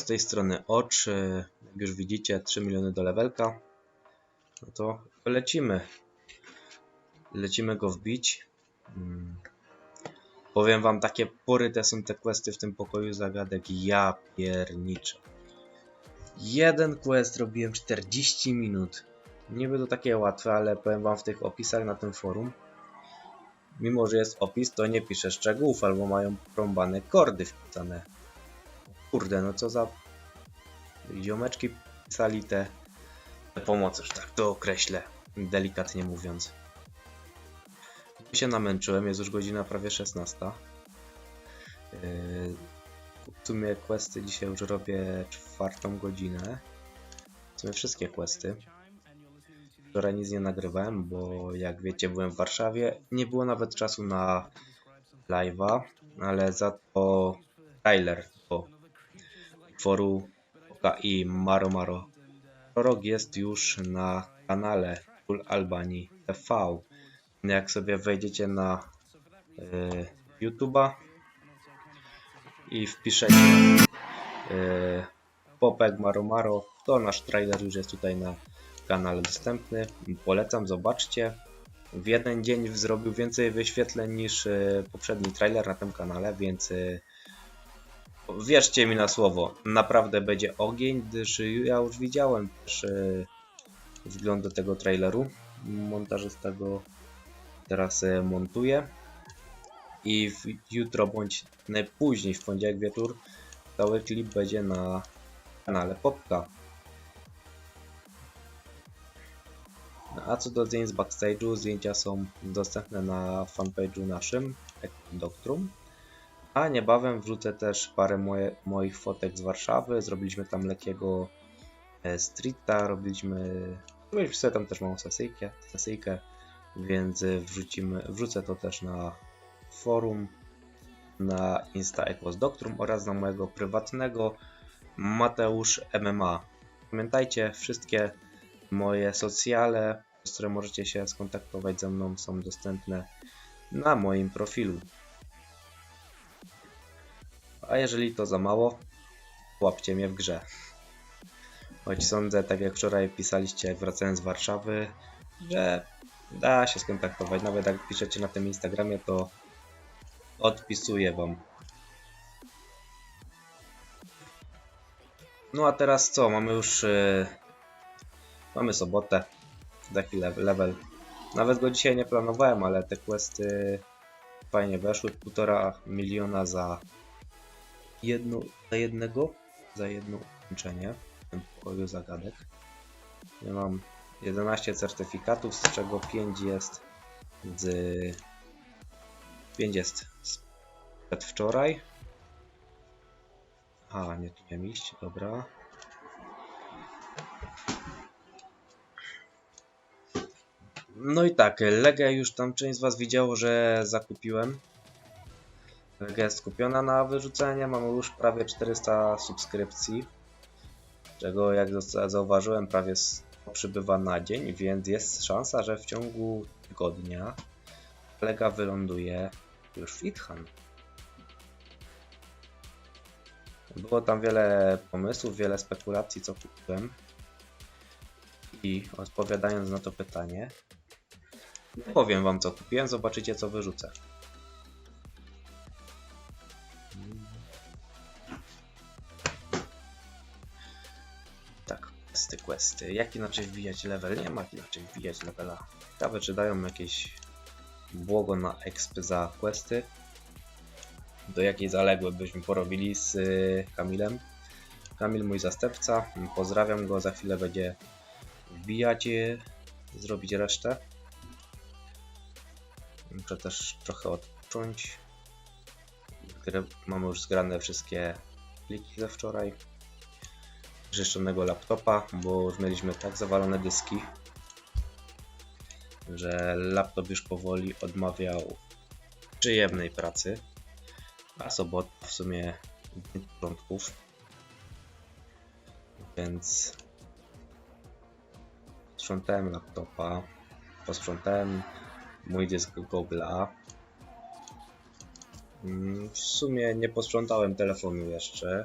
Z tej strony oczy, jak już widzicie, 3 miliony do levelka. No to lecimy. Lecimy go wbić. Mm. Powiem wam, takie poryte są te questy w tym pokoju zagadek. Ja pierniczę. Jeden quest robiłem 40 minut. Niby to takie łatwe, ale powiem wam w tych opisach na tym forum. Mimo, że jest opis, to nie pisze szczegółów, albo mają prąbane kordy wpisane. Kurde, no co za ziomeczki pisali te, pomocy, że tak to określę, delikatnie mówiąc. się namęczyłem, jest już godzina prawie 16. Yy, w sumie questy dzisiaj już robię czwartą godzinę. W sumie wszystkie questy. Wczoraj nic nie nagrywałem, bo jak wiecie byłem w Warszawie. Nie było nawet czasu na live'a, ale za to trailer utworu i Maro Maro. Prorok jest już na kanale Full Albanii TV. Jak sobie wejdziecie na y, YouTube'a i wpiszecie y, Popek Maro Maro, to nasz trailer już jest tutaj na kanale dostępny. Polecam, zobaczcie. W jeden dzień zrobił więcej wyświetleń niż y, poprzedni trailer na tym kanale, więc wierzcie mi na słowo, naprawdę będzie ogień, gdyż ja już widziałem też y, wzgląd tego traileru. Montażysta go teraz y, montuje. I w, jutro bądź najpóźniej w poniedziałek wieczór cały klip będzie na kanale Popka. A co do zdjęć z backstage'u, zdjęcia są dostępne na fanpage'u naszym, Doctrum. A niebawem wrzucę też parę moje, moich fotek z Warszawy. Zrobiliśmy tam lekkiego e, streeta, robiliśmy, robiliśmy sobie tam też małą sesyjkę, sesyjkę więc wrzucimy, wrzucę to też na forum, na Insta Equos Doctrum oraz na mojego prywatnego Mateusz MMA. Pamiętajcie, wszystkie moje socjale, z które możecie się skontaktować ze mną, są dostępne na moim profilu. A jeżeli to za mało, łapcie mnie w grze. Choć sądzę, tak jak wczoraj pisaliście, jak wracałem z Warszawy, że da się skontaktować. Nawet jak piszecie na tym Instagramie, to odpisuję wam. No a teraz co? Mamy już. Yy, mamy sobotę. Taki level, level. Nawet go dzisiaj nie planowałem, ale te questy fajnie weszły. Półtora miliona za jedno, za jednego, za jedno ukończenie w tym pokoju zagadek. Ja mam 11 certyfikatów, z czego 5 jest z 5 jest z przedwczoraj. A, nie tu miałem iść, dobra. No i tak, Legę już tam część z Was widziało, że zakupiłem. Jest kupiona na wyrzucenie, mamy już prawie 400 subskrypcji. Czego jak zauważyłem prawie 100 przybywa na dzień, więc jest szansa, że w ciągu tygodnia Lega wyląduje już w Ithan. Było tam wiele pomysłów, wiele spekulacji, co kupiłem. I odpowiadając na to pytanie, powiem wam co kupiłem, zobaczycie co wyrzucę. Questy, questy. Jak inaczej wbijać level? Nie ma jak inaczej wbijać levela. Ciekawe czy dają jakieś błogo na exp za questy. Do jakiej zaległe byśmy porobili z y, Kamilem. Kamil mój zastępca, pozdrawiam go, za chwilę będzie wbijać, zrobić resztę. Muszę też trochę. Które mamy już zgrane wszystkie pliki ze wczoraj. Rzeszczonego laptopa, bo już mieliśmy tak zawalone dyski, że laptop już powoli odmawiał przyjemnej pracy. A sobota w sumie dzień porządków. Więc sprzątałem laptopa, posprzątałem mój dysk Google'a. Mm, W sumie nie posprzątałem telefonu jeszcze.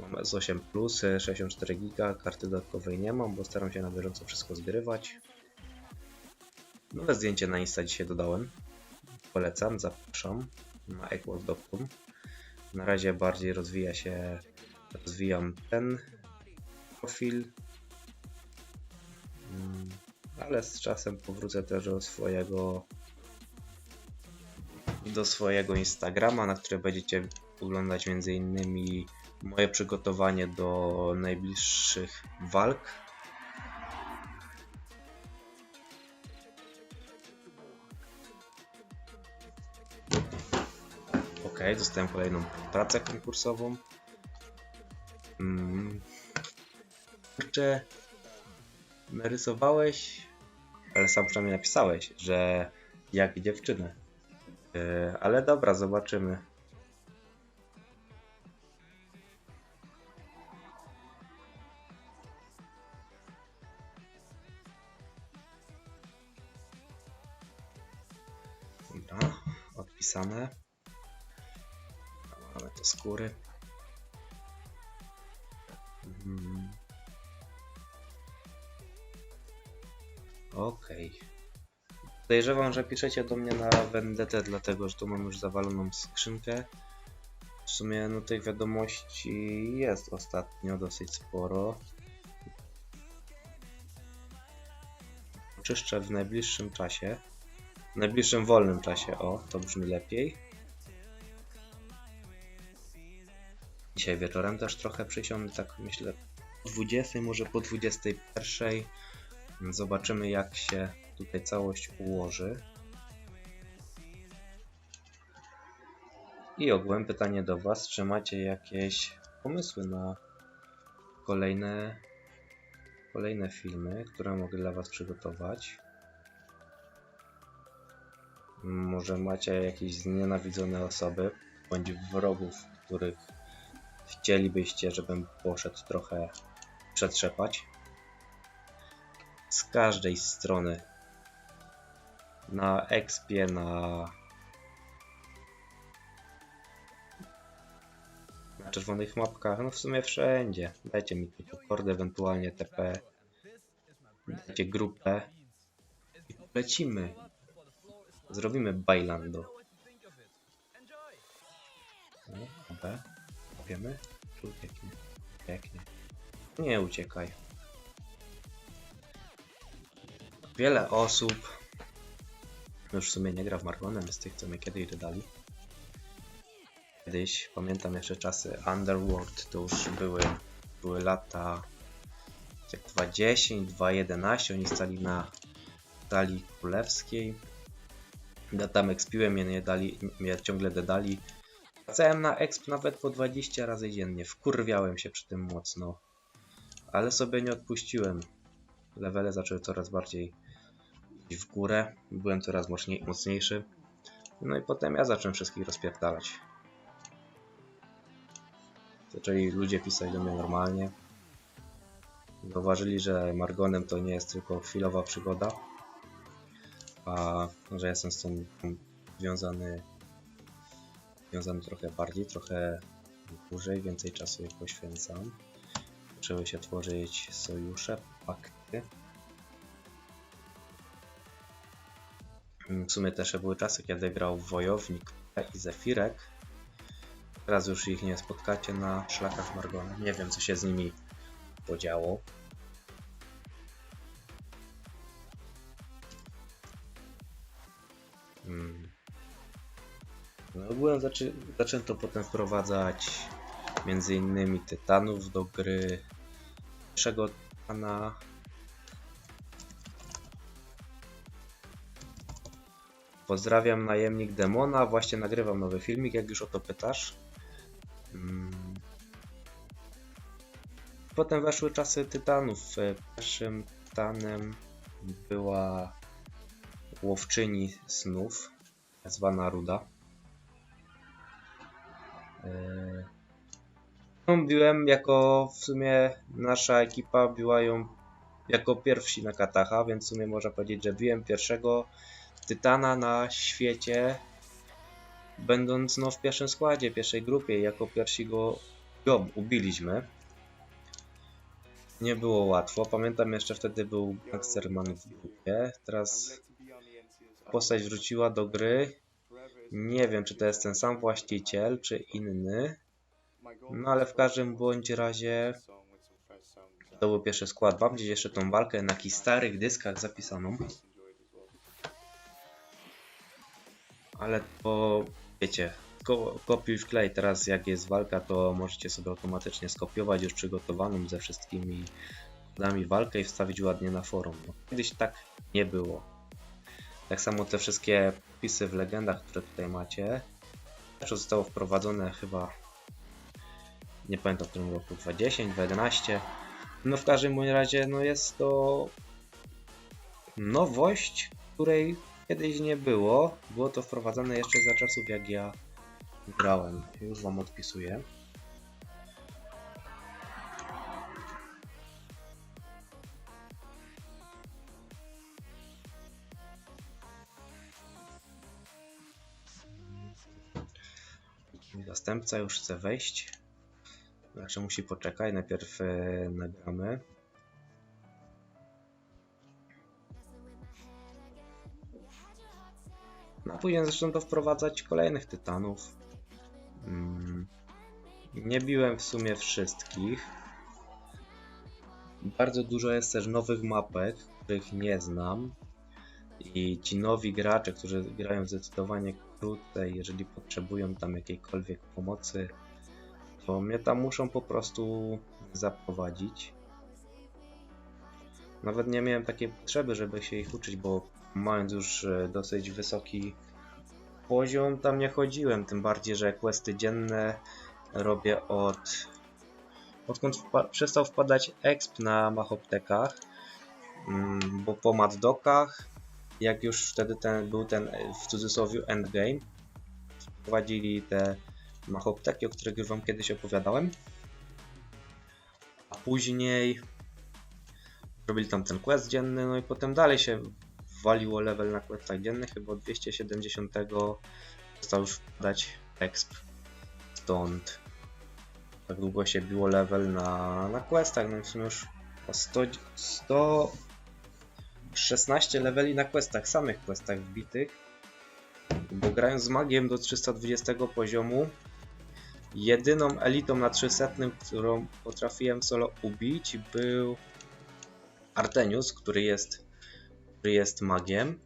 Mam S8 Plus, e, 64 GB, karty dodatkowej nie mam, bo staram się na bieżąco wszystko zgrywać. Nowe zdjęcie na Insta dzisiaj dodałem. Polecam, zapraszam na equals.com. Na razie bardziej rozwija się, rozwijam ten profil. Mm, Ale z czasem powrócę też do swojego do swojego Instagrama, na które będziecie oglądać m.in. moje przygotowanie do najbliższych walk. Ok, dostałem kolejną pracę konkursową. Mm. Kurczę, narysowałeś, ale sam przynajmniej napisałeś, że jak dziewczynę. Yy, ale dobra, zobaczymy. Odpisane. Mamy te skóry. Mhm. Okej. Podejrzewam, że piszecie do mnie na Vendetę, dlatego że tu mam już zawaloną skrzynkę. W sumie no tych wiadomości jest ostatnio dosyć sporo. Oczyszczę w najbliższym czasie. W najbliższym wolnym czasie, o, to brzmi lepiej. Dzisiaj wieczorem też trochę przysiądę, tak myślę, po 20, może po 21. Zobaczymy jak się tutaj całość ułoży. I ogółem pytanie do Was, czy macie jakieś pomysły na kolejne, kolejne filmy, które mogę dla Was przygotować? Może macie jakieś znienawidzone osoby, bądź wrogów, których chcielibyście, żebym poszedł trochę przetrzepać? Z każdej strony na expie, na na czerwonych mapkach, no w sumie wszędzie. Dajcie mi tylko kord, ewentualnie TP. Dajcie grupę. I lecimy. Zrobimy bailando. No, B. Wiemy? Tu ucieknie. Pięknie. Nie uciekaj. Wiele osób już w sumie nie gra w Margonem, z tych co mnie kiedyś dodali. Kiedyś, pamiętam jeszcze czasy Underworld, to już były, były lata jak 20, 2.11, oni stali na dali królewskiej. Ja tam expiłem, mnie, nie dali, mnie ciągle dodali. Wracałem na exp nawet po 20 razy dziennie, wkurwiałem się przy tym mocno. Ale sobie nie odpuściłem. Levele zaczęły coraz bardziej iść w górę, byłem coraz mocniej, mocniejszy. No i potem ja zacząłem wszystkich rozpierdalać. Zaczęli ludzie pisać do mnie normalnie. Zauważyli, że Margonem to nie jest tylko chwilowa przygoda, a że jestem z tym związany, związany trochę bardziej, trochę dłużej, więcej czasu je poświęcam. Zaczęły się tworzyć sojusze, pakty. W sumie też były czasy, kiedy grał Wojownik i Zefirek. Teraz już ich nie spotkacie na szlakach Margona. Nie wiem, co się z nimi podziało. No, ogółem zaczę zaczęto potem wprowadzać między innymi tytanów do gry. Pierwszego tytana Pozdrawiam najemnik demona, właśnie nagrywam nowy filmik, jak już o to pytasz. Mm. Potem weszły czasy tytanów. Pierwszym tytanem była łowczyni snów, zwana Ruda. Eee, No, biłem jako w sumie nasza ekipa biła ją jako pierwsi na Katacha, więc w sumie można powiedzieć, że biłem pierwszego Tytana na świecie, będąc no w pierwszym składzie, pierwszej grupie, jako pierwsi go go ubiliśmy. Nie było łatwo. Pamiętam jeszcze wtedy był Gangsterman w grupie. Teraz postać wróciła do gry. Nie wiem, czy to jest ten sam właściciel, czy inny. No ale w każdym bądź razie to był pierwszy skład. Mam gdzieś jeszcze tą walkę na jakichś starych dyskach zapisaną. Ale to wiecie, ko kopiuj w klej. Teraz jak jest walka, to możecie sobie automatycznie skopiować już przygotowaną ze wszystkimi dami walkę i wstawić ładnie na forum. No, kiedyś tak nie było. Tak samo te wszystkie wpisy w legendach, które tutaj macie, też zostało wprowadzone chyba nie pamiętam w którym roku, 20, 11. No w każdym razie no jest to nowość, której kiedyś nie było. Było to wprowadzane jeszcze za czasów jak ja grałem. Już wam odpisuję. Zastępca już chce wejść. Znaczy musi poczekać, najpierw e, nagramy. No później zresztą to wprowadzać kolejnych tytanów. Mm. Nie biłem w sumie wszystkich. Bardzo dużo jest też nowych mapek, których nie znam. I ci nowi gracze, którzy grają zdecydowanie krócej, jeżeli potrzebują tam jakiejkolwiek pomocy, to mnie tam muszą po prostu zaprowadzić. Nawet nie miałem takiej potrzeby, żeby się ich uczyć, bo mając już e, dosyć wysoki poziom, tam nie chodziłem. Tym bardziej, że questy dzienne robię od. odkąd wpa przestał wpadać exp na machoptekach, mm, bo po maddokach, jak już wtedy ten był ten e, w cudzysłowie endgame, wprowadzili te machopteki, o których wam kiedyś opowiadałem. A później robili tam ten quest dzienny, no i potem dalej się waliło level na questach dziennych, chyba od 270 został już dać exp. Stąd tak długo się biło level na, na questach, no w sumie już o 100, 116 leveli na questach, samych questach wbitych. Bo grając z magiem do 320 poziomu, jedyną elitą na 300, którą potrafiłem solo ubić, był Artenius, który jest, który jest magiem.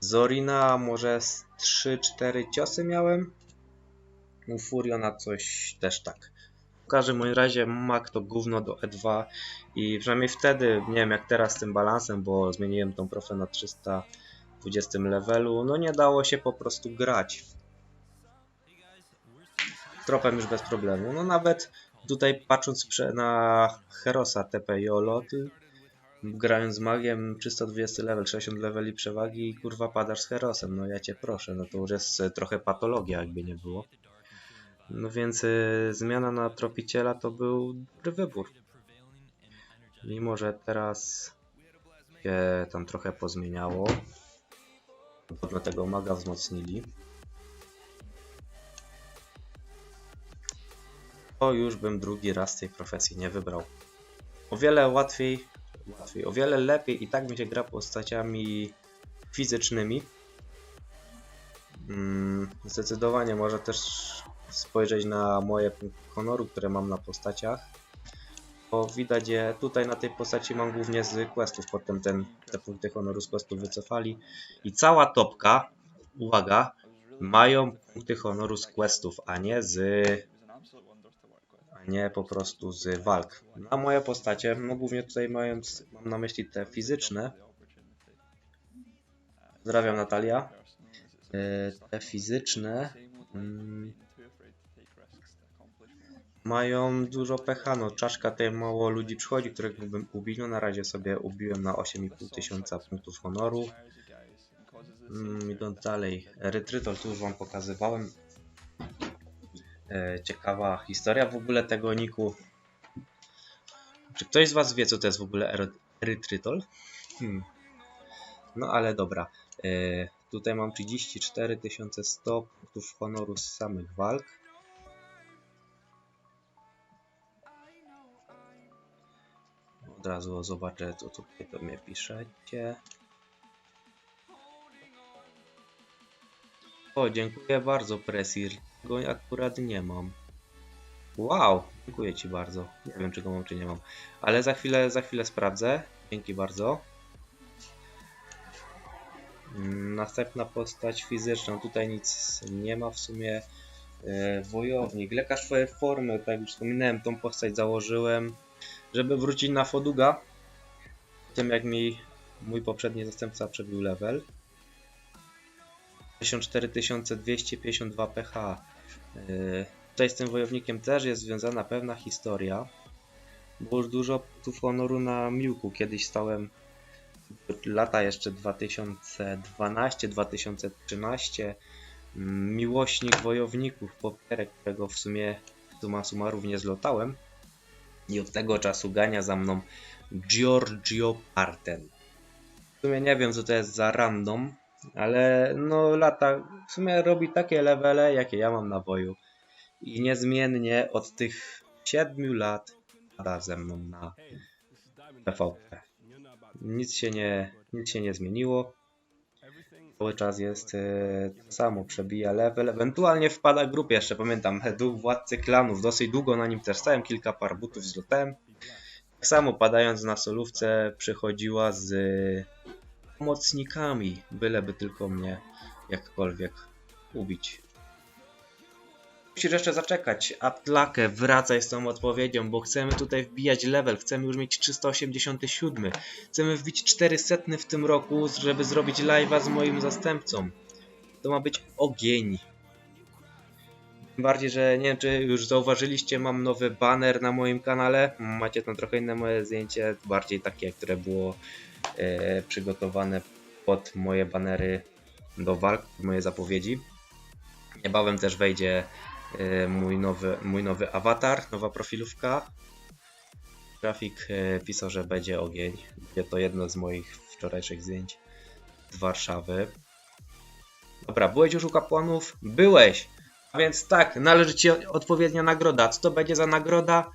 Zorina może 3-4 ciosy miałem. Furiona coś też tak. Każdym razie mag to gówno do E2 i przynajmniej wtedy, nie wiem jak teraz z tym balansem, bo zmieniłem tą profę na 320 levelu, no nie dało się po prostu grać. Tropem już bez problemu. No nawet tutaj patrząc na Herosa TP Jolotl, grając z magiem 320 level, 60 leveli przewagi i kurwa padasz z Herosem, no ja cię proszę, no to już jest trochę patologia jakby nie było. No więc y, zmiana na tropiciela to był dobry wybór. Mimo, że teraz się tam trochę pozmieniało. Podobno tego maga wzmocnili. To już bym drugi raz tej profesji nie wybrał. O wiele łatwiej łatwiej. O wiele lepiej i tak mi się gra postaciami fizycznymi. Mm, zdecydowanie może też spojrzeć na moje punkty honoru, które mam na postaciach. Bo widać je tutaj na tej postaci mam głównie z questów, potem ten, te punkty honoru z questów wycofali. I cała topka, uwaga, mają punkty honoru z questów, a nie z a nie po prostu z walk. A moje postacie, no głównie tutaj mając, mam na myśli te fizyczne. Pozdrawiam Natalia. E, te fizyczne mm, mają dużo pecha, no czaszka tutaj mało ludzi przychodzi, których bym ubił, no na razie sobie ubiłem na 8,5 tysiąca punktów honoru. Mm, idąc dalej, Erytrytol tu już wam pokazywałem. E, ciekawa historia w ogóle tego niku. Czy ktoś z Was wie, co to jest w ogóle erytrytol? Hmm. No ale dobra. E, tutaj mam 34 100 punktów honoru z samych walk. Od razu zobaczę, co tutaj do mnie piszecie. O, dziękuję bardzo, Presir. Go akurat nie mam. Wow, dziękuję Ci bardzo. Nie wiem, czy go mam, czy nie mam. Ale za chwilę, za chwilę sprawdzę. Dzięki bardzo. Następna postać fizyczna. Tutaj nic nie ma w sumie. E, wojownik, lekarz twojej formy, tak jak już wspominałem, tą postać założyłem, żeby wrócić na Foduga. Po tym jak mi mój poprzedni zastępca przebił level. 14252 pH. E, tutaj z tym wojownikiem też jest związana pewna historia. Było już dużo punktów honoru na Miłku. Kiedyś stałem lata jeszcze 2012-2013 mm, miłośnik wojowników popierek, którego w sumie suma summarów nie zlotałem i od tego czasu gania za mną Giorgio Parten. W sumie nie wiem co to jest za random ale no lata w sumie robi takie levele jakie ja mam na boju. I niezmiennie od tych 7 lat pada ze mną na PvP nic się nie, nic się nie zmieniło. Cały czas jest e, to samo, przebija level, ewentualnie wpada grupie, jeszcze pamiętam, duch władcy klanów, dosyć długo na nim też stałem, kilka par butów zlotałem. Tak samo padając na solówce przychodziła z pomocnikami, byleby tylko mnie jakkolwiek ubić. Musisz jeszcze zaczekać. Atlakę, wracaj z tą odpowiedzią, bo chcemy tutaj wbijać level. Chcemy już mieć 387. Chcemy wbić 400 w tym roku, żeby zrobić live'a z moim zastępcą. To ma być ogień. Tym bardziej, że nie wiem, czy już zauważyliście, mam nowy banner na moim kanale. Macie tam trochę inne moje zdjęcie, bardziej takie, które było e, przygotowane pod moje banery do walk, moje zapowiedzi. Niebawem też wejdzie mój nowy, mój nowy awatar, nowa profilówka. Grafik e, pisał, że będzie ogień. Będzie to jedno z moich wczorajszych zdjęć z Warszawy. Dobra, byłeś już u kapłanów? Byłeś! A więc tak, należy ci odpowiednia nagroda. Co to będzie za nagroda?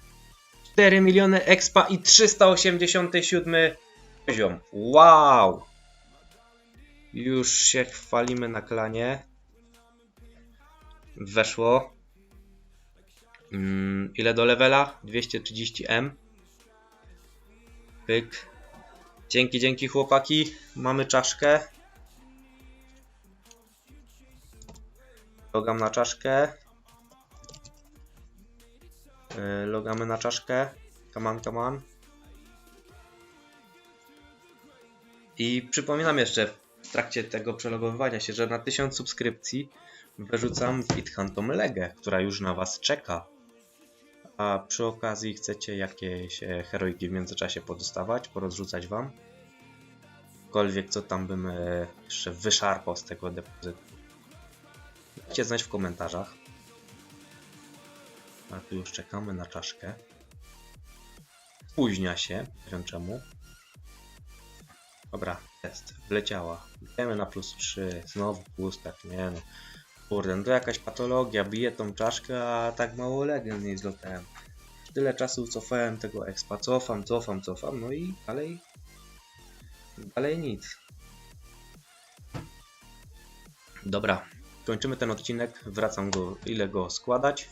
4 miliony expa i 387 poziom. Wow! Już się chwalimy na klanie. Weszło. Mm, ile do levela? 230M. Pyk. Dzięki, dzięki chłopaki. Mamy czaszkę. Logam na czaszkę. Yy, Logamy na czaszkę. Come on, come on. I przypominam jeszcze w trakcie tego przelogowywania się, że na 1000 subskrypcji wyrzucam w Ithantom Legę, która już na Was czeka. A przy okazji chcecie jakieś e, heroiki w międzyczasie podostawać, porozrzucać Wam? Cokolwiek co tam bym e, jeszcze wyszarpał z tego depozytu. Dajcie znać w komentarzach. A tu już czekamy na czaszkę. Spóźnia się, nie wiem czemu. Dobra, jest, wleciała. Bijemy na plus 3, znowu pustak, nie no. Kurde, no to jakaś patologia, biję tą czaszkę, a tak mało legend nie zlotałem. Tyle czasu cofałem tego expa, cofam, cofam, cofam, no i dalej... Dalej nic. Dobra, kończymy ten odcinek, wracam go, ile go składać,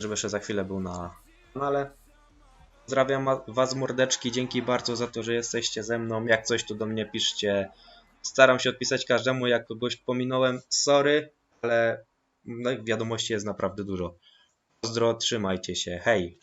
żeby jeszcze za chwilę był na kanale. Pozdrawiam Was mordeczki, dzięki bardzo za to, że jesteście ze mną. Jak coś to do mnie piszcie. Staram się odpisać każdemu, jak kogoś pominąłem. Sorry, ale no, wiadomości jest naprawdę dużo. Pozdro, trzymajcie się, hej!